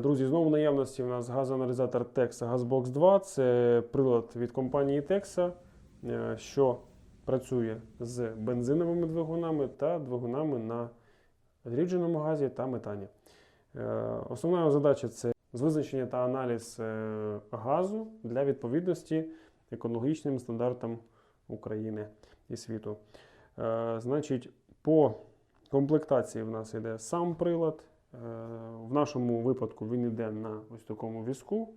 Друзі, знову в наявності у нас газоаналізатор Texa Gasbox 2. Це прилад від компанії Texa, е, що працює з бензиновими двигунами та двигунами на зрідженому газі та метані. Е, Основна задача це визначення та аналіз е, газу для відповідності екологічним стандартам України і світу. Значить, по комплектації в нас йде сам прилад. Е, В нашому випадку він йде на ось такому візку,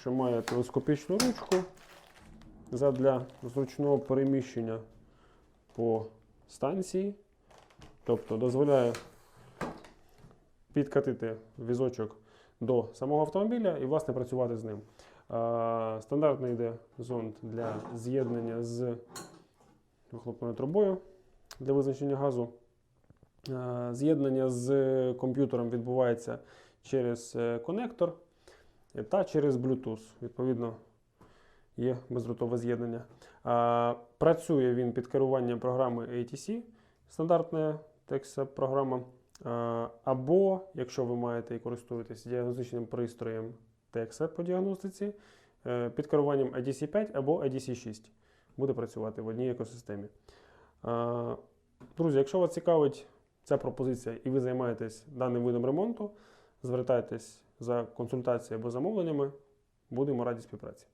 що має телескопічну ручку задля зручного переміщення по станції. Тобто дозволяє підкатити візочок до самого автомобіля і, власне, працювати з ним. Е, Стандартний йде зонд для з'єднання з вихлопною трубою для визначення газу. Е, З'єднання з комп'ютером відбувається через е, конектор та через Bluetooth. Відповідно, є бездротове з'єднання. Е, Працює він під керуванням програми ATC, стандартна Texa програма. Е, Або, якщо ви маєте і користуєтесь діагностичним пристроєм Texa по діагностиці, е, під керуванням ADC 5 або ADC 6 буде працювати в одній екосистемі. Е, Друзі, якщо вас цікавить ця пропозиція і ви займаєтесь даним видом ремонту, звертайтесь за консультацією або замовленнями, будемо раді співпраці.